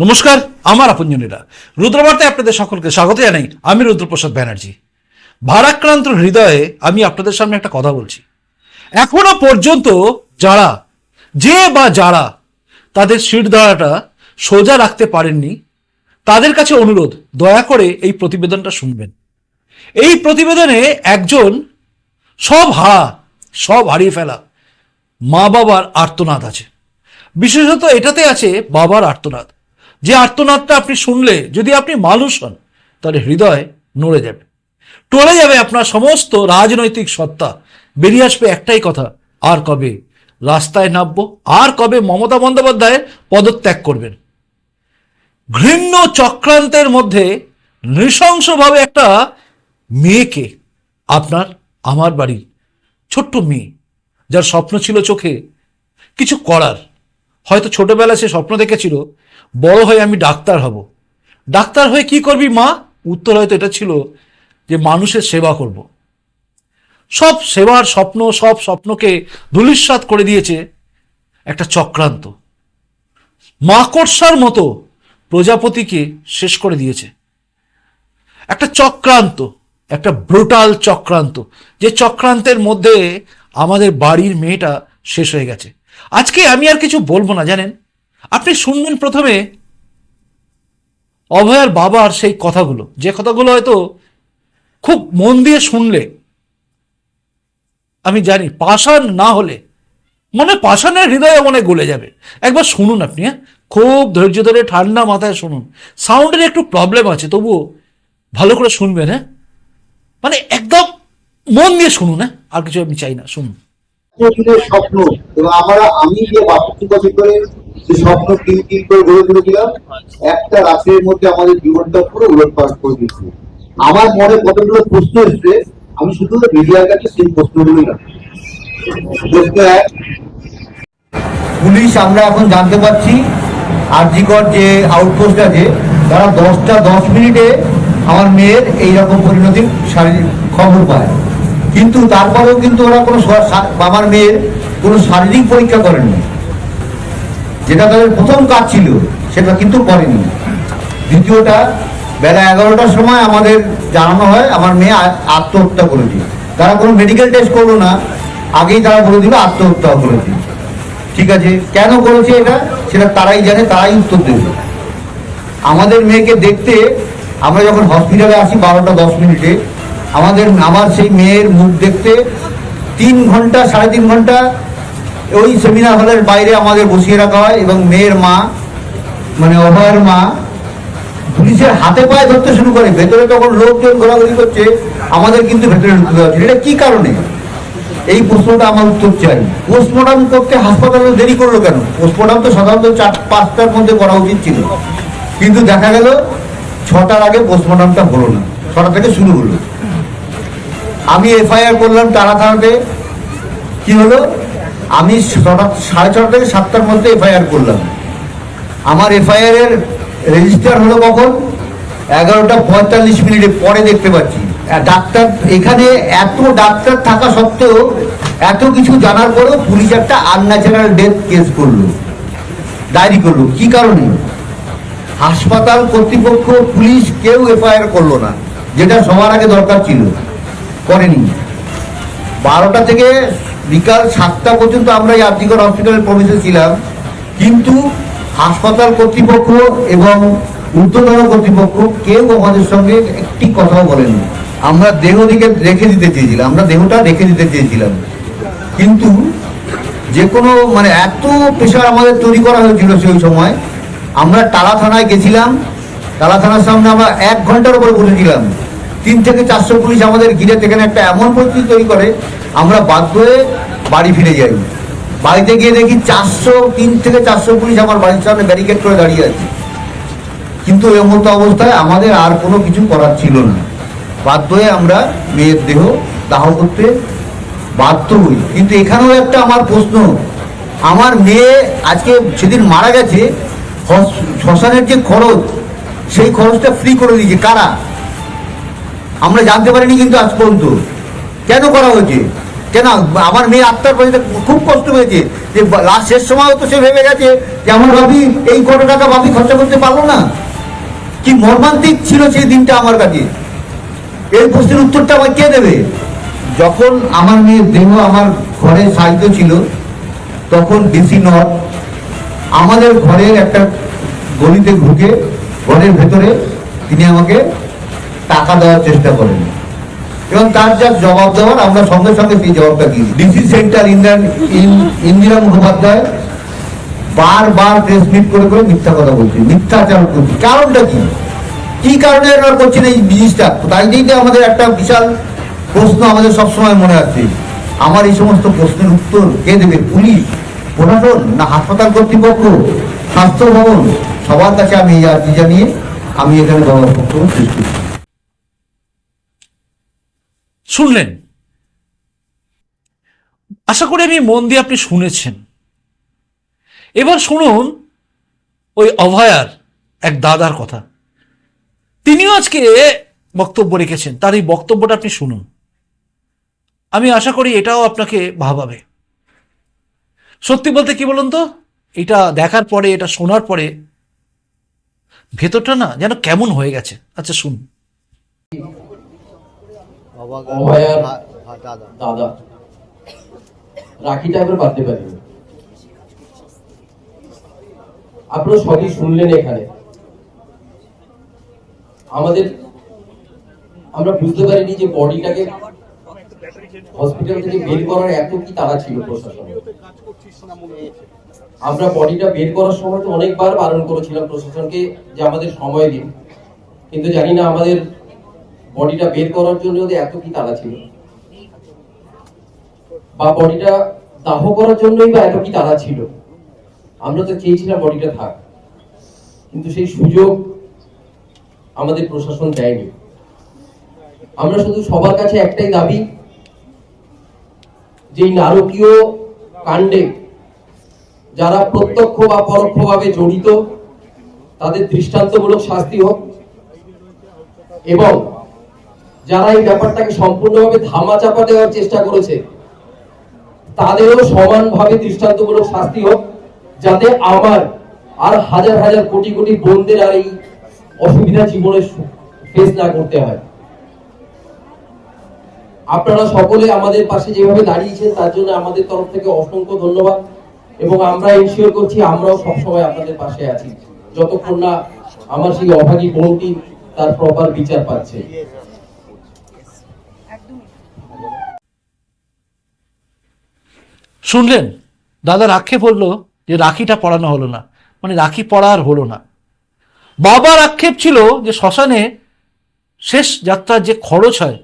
নমস্কার, আমার আপনজনীরা। রুদ্রবার্তায় আপনাদের সকলকে স্বাগত জানাই। আমি রুদ্রপ্রসাদ ব্যানার্জি। ভারাক্রান্ত হৃদয়ে আমি আপনাদের সামনে একটা কথা বলছি। এখনও পর্যন্ত যারা, যে বা যারা তাদের দাঁড়াটা সোজা রাখতে পারেননি, তাদের কাছে অনুরোধ, দয়া করে এই প্রতিবেদনটা শুনবেন। এই প্রতিবেদনে একজন সব হারা, সব হারিয়ে ফেলা মা বাবার আর্তনাদ আছে। বিশেষত এটাতে আছে বাবার আর্তনাদ। যে আর্তনাদটা আপনি শুনলে, যদি আপনি মানুষ হন, তাহলে হৃদয় নড়ে যাবে। টলে যাবে আপনার সমস্ত রাজনৈতিক সত্তা। বেরিয়ে আসবে একটাই কথা, আর কবে রাস্তায় নামবো, আর কবে মমতা বন্দ্যোপাধ্যায় পদত্যাগ করবেন। ঘৃণ্য চক্রান্তের মধ্যে নৃশংসভাবে একটা মেয়েকে আপনার, আমার বাড়ি ছোট্ট মেয়ে, যার স্বপ্ন ছিল চোখে কিছু করার। হয়তো ছোটবেলা সে স্বপ্ন দেখেছিল বড় হয়ে আমি ডাক্তার হব। ডাক্তার হয়ে কি করবি, মা? উত্তর হয়তো এটা ছিল যে মানুষের সেবা করব। সব সেবার স্বপ্ন, সব স্বপ্নকে ধুলিস্বাত করে দিয়েছে একটা চক্রান্ত। মাকড়সার মতো প্রজাপতিকে শেষ করে দিয়েছে। একটা চক্রান্ত, একটা ব্রুটাল চক্রান্ত, যে চক্রান্তের মধ্যে আমাদের বাড়ির মেয়েটা শেষ হয়ে গেছে। আজকে আমি আর কিছু বলব না, জানেন? আপনি শুনবেন প্রথমে অভয়ার বাবার সেই কথাগুলো। যে কথাগুলো হয়তো খুব মন দিয়ে শুনলে, আমি জানি পাষাণ না হলে, মনে পাষাণের হৃদয়ে মনে গলে যাবে। একবার শুনুন আপনি হ্যাঁ? খুব ধৈর্য ধরে ঠান্ডা মাথায় শুনুন। সাউন্ডের একটু প্রবলেম আছে, তবুও ভালো করে শুনবেন হ্যাঁ? মানে একদম মন দিয়ে শুনুন হ্যাঁ? আর কিছু আমি চাই না, শুনুন। স্বপ্ন, এবং আমরা আমি যে বাষট্টি বছর স্বপ্ন তিন তিন করে গড়ে তুলেছিলাম, একটা রাতের মধ্যে আমাদের জীবনটা পুরো করে আমার মনে কতগুলো প্রশ্ন এসছে, আমি শুধু মিডিয়ার কাছে সেই প্রশ্নগুলোই পুলিশ আমরা এখন জানতে পারছি, আরজিকর যে আউটপোস্ট আছে, তারা দশটা দশ মিনিটে আমার মেয়ের এইরকম পরিণতির শারীরিক খবর পায়। কিন্তু তারপরেও কিন্তু ওরা কোনো আমার মেয়ের কোনো শারীরিক পরীক্ষা করেনি। যেটা তাদের প্রথম কাজ ছিল, সেটা কিন্তু করেনি। দ্বিতীয়টা, বেলা এগারোটার সময় আমাদের জানানো হয়, আমার মেয়ে আত্মহত্যা করেছে। তারা কোনো মেডিকেল টেস্ট করল না, আগেই তারা বলে দিল আত্মহত্যা করেছে। ঠিক আছে, কেন করেছে এটা? সেটা তারাই জানে, তারাই উত্তর দেবে। আমাদের মেয়েকে দেখতে, আমরা যখন হসপিটালে আসি বারোটা দশ মিনিটে, আমাদের, আমার সেই মেয়ের মুখ দেখতে তিন ঘণ্টা, সাড়ে তিন ঘণ্টা ওই সেমিনার হলের বাইরে আমাদের বসিয়ে রাখা হয় এবং মেয়ের মা মানে অভয়ের মা, পুলিশের হাতে পায়ে ধরতে শুরু করে, ভেতরে তখন লোকজন ঘোরাঘুরি করছে, আমাদের কিন্তু ভেতরে ঢুকতে দেওয়া হচ্ছে এটা কি কারণে? এই প্রশ্নটা আমার উত্তর চাই। পোস্টমর্টম করতে হাসপাতালে দেরি করল কেন? পোস্টমর্টম তো সাধারণত চার, পাঁচটার মধ্যে করা উচিত ছিল। কিন্তু দেখা গেল, ছটার আগে পোস্টমর্টমটা হলো না। ছটা থেকে শুরু হলো। আমি এফআইআর করলাম তারা থানাতে। কি হলো? আমি সাড়ে ছটা থেকে সাতটার মধ্যে এফআইআর করলাম। আমার এফআইআর এর রেজিস্টার হলো কখন? এগারোটা পঁয়তাল্লিশ মিনিটে, পরে দেখতে পাচ্ছি। ডাক্তার, এখানে এত ডাক্তার থাকা সত্ত্বেও এত কিছু জানার পরেও পুলিশ একটা আনন্যাচারাল ডেথ কেস করল। ডায়েরি করল। কি কারণে? হাসপাতাল কর্তৃপক্ষ, পুলিশ কেউ এফআইআর করল না। যেটা সবার আগে দরকার ছিল। করেনি। বারোটা থেকে বিকাল সাতটা পর্যন্ত আমরা এই আর্থিকর হসপিটালে প্রবেশে ছিলাম। কিন্তু হাসপাতাল কর্তৃপক্ষ এবং ঊর্ধ্বতন কর্তৃপক্ষ কেউ আমাদের সঙ্গে একটি কথাও বলেনি আমরা দেহ দিকে রেখে দিতে চেয়েছিলাম, আমরা দেহটা রেখে দিতে চেয়েছিলাম। কিন্তু যে কোনো মানে এত প্রেশার আমাদের তৈরি করা হয়েছিল সেই সময়, আমরা টালা থানায় গেছিলাম টালা থানার সামনে আমরা এক ঘণ্টার উপরে বসেছিলাম। তিন থেকে চারশো পুলিশ আমাদের ঘিরে এখানে একটা এমন পরিস্থিতি তৈরি করে, আমরা বাধ্য হয়ে বাড়ি ফিরে যাই। বাড়িতে গিয়ে দেখি চারশো, তিন থেকে চারশো পুলিশ আমার বাড়ির সামনে ব্যারিকেড করে দাঁড়িয়ে আছে। কিন্তু এর মতো অবস্থায় আমাদের আর কোনো কিছু করার ছিল না। বাধ্য হয়ে আমরা মেয়ের দেহ দাহ করতে বাধ্য হই। কিন্তু এখানেও একটা আমার প্রশ্ন। আমার মেয়ে আজকে সেদিন মারা গেছে শ্মশানের যে খরচ, সেই খরচটা ফ্রি করে দিয়েছে। কারা? আমরা জানতে পারিনি কিন্তু আজ পর্যন্ত। কেন করা হয়েছে? কেন আমার মেয়ে আত্মার পর্যন্ত খুব কষ্ট হয়েছে যে লাস্ট শেষ সময়ও তো সে ভেবে গেছে যে আমার বাবি এই কত টাকা বাবি খরচা করতে পারল না। কি মর্মান্তিক ছিল সেই দিনটা আমার কাছে। এই প্রশ্নের উত্তরটা আমার কে দেবে? যখন আমার মেয়ের দেহ আমার ঘরে সাহিত্য ছিল, তখন ডিসি নট আমাদের ঘরের একটা গলিতে ঢুকে, ঘরের ভেতরে তিনি আমাকে টাকা দেওয়ার চেষ্টা করেন। এবং তার যা জবাব দেওয়ার, আমরা সঙ্গে সঙ্গে সেই জবাবটা দিই। ডিসি সেন্টার ইন্দিরা ইন্দিরা মুখোপাধ্যায় বারবার প্রেস মিট করে করে মিথ্যা কথা বলছে, মিথ্যাচার করছে। কারণটা কি? কি কারণে এরা করছেন এই জিনিসটা? তাই দিকে আমাদের একটা বিশাল প্রশ্ন আমাদের সবসময় মনে আছে। আমার এই সমস্ত প্রশ্নের উত্তর কে দেবে? পুলিশ, প্রশাসন না হাসপাতাল কর্তৃপক্ষ? স্বাস্থ্য ভবন, সবার কাছে আমি এই আর্জি জানিয়ে আমি এখানে বাবার পক্ষ সৃষ্টি। শুনলেন? আশা করি আমি মন দিয়ে আপনি শুনেছেন। এবার শুনুন ওই অভয়ার এক দাদার কথা। তিনিও আজকে বক্তব্য রেখেছেন, তার এই বক্তব্যটা আপনি শুনুন। আমি আশা করি এটাও আপনাকে ভাবাবে। সত্যি বলতে কি বলুন তো? এটা দেখার পরে, এটা শোনার পরে ভেতরটা না যেন কেমন হয়ে গেছে। আচ্ছা শুনুন। অভয়ার দাদা। রাখিটা এবার বাঁধতে পারিনি আপনারা সবই শুনলেন এখানে। আমাদের আমরা বুঝতে পারিনি যে বডিটাকে হসপিটাল থেকে বের করার এত কি তাড়া ছিল প্রশাসন। আমরা বডিটা বের করার সময় তো অনেকবার বারণ করেছিলাম প্রশাসনকে যে আমাদের সময় দিন। কিন্তু জানি না আমাদের বডিটা বের করার জন্য ওদের এত কি তাড়া ছিল? বা বডিটা দাহ করার জন্যই বা এত কি তাড়া ছিল? আমরা তো চেয়েছিলাম বডিটা থাক। কিন্তু সেই সুযোগ আমাদের প্রশাসন দেয়নি। আমরা শুধু সবার কাছে একটাই দাবি যে নারকীয় কাণ্ডে যারা প্রত্যক্ষ বা পরোক্ষভাবে জড়িত, তাদের দৃষ্টান্তমূলক শাস্তি হোক এবং যারা এই ব্যাপারটাকে সম্পূর্ণভাবে ধামাচাপা দেওয়ার চেষ্টা করেছে, তাদেরও সমানভাবে দৃষ্টান্তমূলক শাস্তি হোক, যাতে আমার আর হাজার হাজার কোটি কোটি বোনদের আর এই অসুবিধা জীবনে ফেস না করতে হয়। আপনারা সকলে আমাদের পাশে যেভাবে দাঁড়িয়েছেন, তার জন্য আমাদের তরফ থেকে অসংখ্য ধন্যবাদ এবং আমরা এনশিওর করছি আমরাও সবসময় আপনাদের পাশে আছি। যতক্ষণ না আমার সেই অভাগী বোনটি তার প্রপার বিচার পাচ্ছে। শুনলেন? দাদার আক্ষেপ হলো যে রাখিটা পড়ানো হলো না। মানে রাখি পড়া আর হলো না। বাবার আক্ষেপ ছিল যে শ্মশানে শেষ যাত্রার যে খরচ হয়,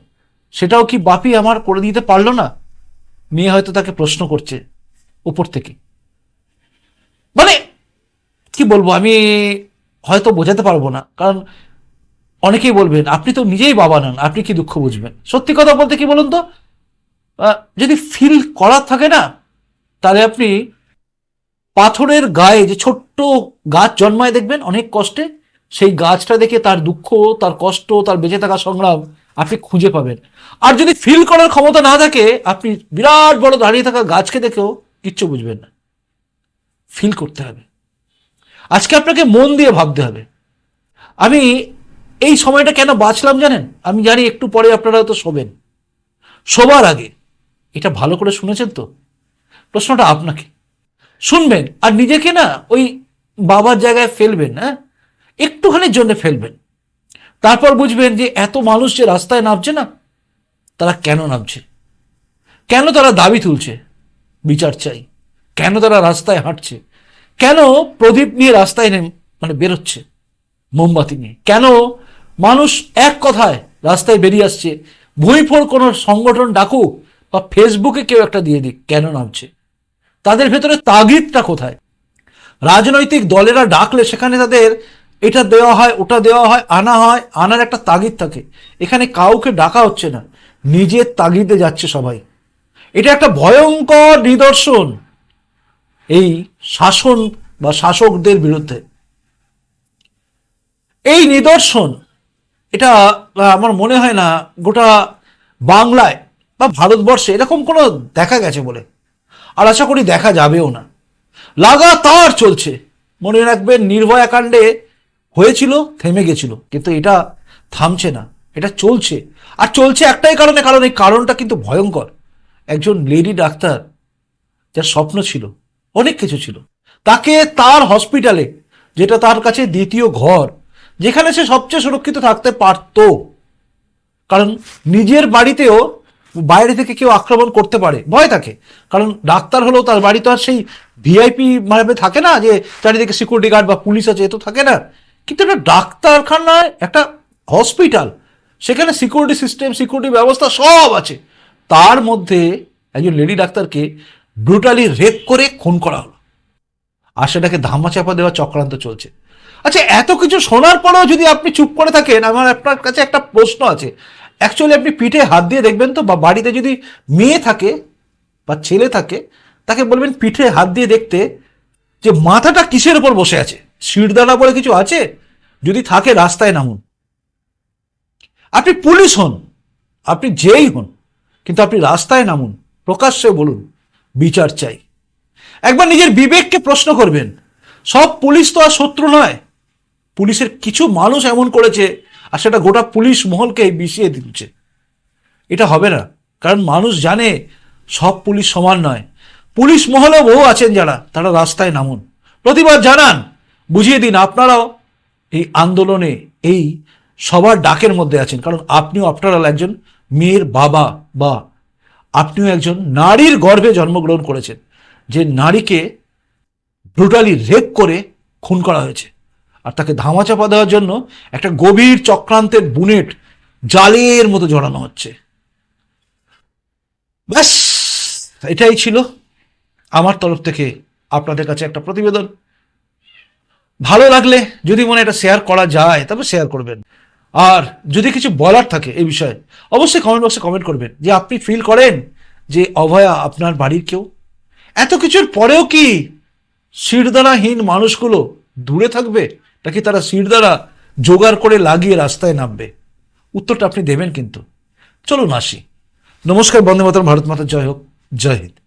সেটাও কি বাপি আমার করে দিতে পারল না? মেয়ে হয়তো তাকে প্রশ্ন করছে উপর থেকে। মানে কি বলব, আমি হয়তো বোঝাতে পারব না। কারণ অনেকেই বলবেন, আপনি তো নিজেই বাবা নন, আপনি কি দুঃখ বুঝবেন? সত্যি কথা বলতে কি বলুন তো? যদি ফিল করার থাকে না তাহলে আপনি পাথরের গায়ে যে ছোট্ট গাছ জন্মায় দেখবেন অনেক কষ্টে, সেই গাছটা দেখে তার দুঃখ, তার কষ্ট, তার বেঁচে থাকা সংগ্রাম আপনি খুঁজে পাবেন। আর যদি ফিল করার ক্ষমতা না থাকে, আপনি বিরাট বড় দাঁড়িয়ে থাকা গাছকে দেখেও কিচ্ছু বুঝবেন না। ফিল করতে হবে। আজকে আপনাকে মন দিয়ে ভাবতে হবে। আমি এই সময়টা কেন বাঁচলাম জানেন? আমি জানি একটু পরে আপনারা হয়তো শোবেন। শোবার আগে। এটা ভালো করে শুনেছেন তো? প্রশ্নটা আপনাকে। শুনবেন, আর নিজেকে না ওই বাবার জায়গায় ফেলবেন হ্যাঁ? একটুখানির জন্য ফেলবেন। তারপর বুঝবেন যে এত মানুষ যে রাস্তায় নামছে না, তারা কেন নামছে? কেন তারা দাবি তুলছে? বিচার চাই। কেন তারা রাস্তায় হাঁটছে? কেন প্রদীপ নিয়ে রাস্তায় নেম মানে বেরোচ্ছে মোমবাতি নিয়ে? কেন মানুষ এক কথায় রাস্তায় বেরিয়ে আসছে? ভুঁইফোড় কোনো সংগঠন ডাকুক বা ফেসবুকে কেউ একটা দিয়ে দিক, কেন নামছে? তাদের ভেতরে তাগিদটা কোথায়? রাজনৈতিক দলেরা ডাকলে সেখানে তাদের এটা দেওয়া হয়, ওটা দেওয়া হয়, আনা হয়, আনার একটা তাগিদ থাকে। এখানে কাউকে ডাকা হচ্ছে না, নিজের তাগিদে যাচ্ছে সবাই। এটা একটা ভয়ঙ্কর নিদর্শন এই শাসন বা শাসকদের বিরুদ্ধে। এই নিদর্শন, এটা আমার মনে হয় না গোটা বাংলায় বা ভারতবর্ষে এরকম কোনো দেখা গেছে বলে। আর আশা করি দেখা যাবেও না। লাগাতার চলছে। মনে রাখবেন, নির্ভয়া কাণ্ডে হয়েছিল, থেমে গেছিল। কিন্তু এটা থামছে না, এটা চলছে। আর চলছে একটাই কারণে, কারণ এই কারণটা কিন্তু ভয়ঙ্কর। একজন লেডি ডাক্তার, যার স্বপ্ন ছিল, অনেক কিছু ছিল। তাকে তার হসপিটালে, যেটা তার কাছে দ্বিতীয় ঘর, যেখানে সে সবচেয়ে সুরক্ষিত থাকতে পারতো। কারণ নিজের বাড়িতেও বাইরে থেকে কেউ আক্রমণ করতে পারে, ভয় থাকে। কারণ ডাক্তার হলেও তার বাড়ি তো আর সেই ভিআইপি ভাবে থাকে না যে চারিদিকে সিকিউরিটি গার্ড বা পুলিশ আছে, এ তো থাকে না। কিন্তু একটা ডাক্তারখানায়, একটা হসপিটাল সেখানে সিকিউরিটি সিস্টেম সিকিউরিটি ব্যবস্থা সব আছে। তার মধ্যে একজন লেডি ডাক্তারকে ব্রুটালি রেপ করে খুন করা হলো। আর সেটাকে ধামাচাপা দেওয়া চক্রান্ত চলছে। আচ্ছা এত কিছু শোনার পরেও যদি আপনি চুপ করে থাকেন, আমার আপনার কাছে একটা প্রশ্ন আছে। অ্যাকচুয়ালি আপনি পিঠে হাত দিয়ে দেখবেন তো, বা বাড়িতে যদি মেয়ে থাকে, বা ছেলে থাকে, তাকে বলবেন পিঠে হাত দিয়ে দেখতে যে মাথাটা কিসের উপর বসে আছে? শিরদানা বলে কিছু আছে? যদি থাকে, রাস্তায় নামুন। আপনি পুলিশ হন, আপনি যেই হন, কিন্তু আপনি রাস্তায় নামুন, প্রকাশ্যে বলুন, বিচার চাই। একবার নিজের বিবেককে প্রশ্ন করবেন, সব পুলিশ তো আর শত্রু নয়। পুলিশের কিছু মানুষ এমন করেছে আর সেটা গোটা পুলিশ মহলকে বিষিয়ে দিচ্ছে এটা হবে না। কারণ মানুষ জানে সব পুলিশ সমান নয়। পুলিশ মহলেও বহু আছেন যারা, তারা রাস্তায় নামুন। প্রতিবাদ জানান। বুঝিয়ে দিন, আপনারাও এই আন্দোলনে, এই সবার ডাকের মধ্যে আছেন। কারণ আপনিও অল একজন মেয়ের বাবা বা আপনিও একজন নারীর গর্ভে জন্মগ্রহণ করেছেন। যে নারীকে ব্রুটালি রেপ করে খুন করা হয়েছে। আর তাকে ধামাচাপা দেওয়ার জন্য একটা গভীর চক্রান্তের বুনেট জালের মতো জড়ানো হচ্ছে। ব্যাস! এটাই ছিল আমার তরফ থেকে আপনাদের কাছে একটা প্রতিবেদন। ভালো লাগলে যদি মনে এটা শেয়ার করা যায়, তবে শেয়ার করবেন। আর যদি কিছু বলার থাকে এই বিষয়ে, অবশ্যই কমেন্ট বক্সে কমেন্ট করবেন যে আপনি ফিল করেন যে অভয়া আপনার বাড়ির কেউ। এত কিছুর পরেও কি শিরদানাহীন মানুষগুলো দূরে থাকবে? নাকি তারা সিট দ্বারা জোগাড় করে লাগিয়ে রাস্তায় নামবে? উত্তরটা আপনি দেবেন কিন্তু। চলুন আসি। নমস্কার, বন্দে মাতার ভারত মাতা, জয় হোক। জয় হিন্দ।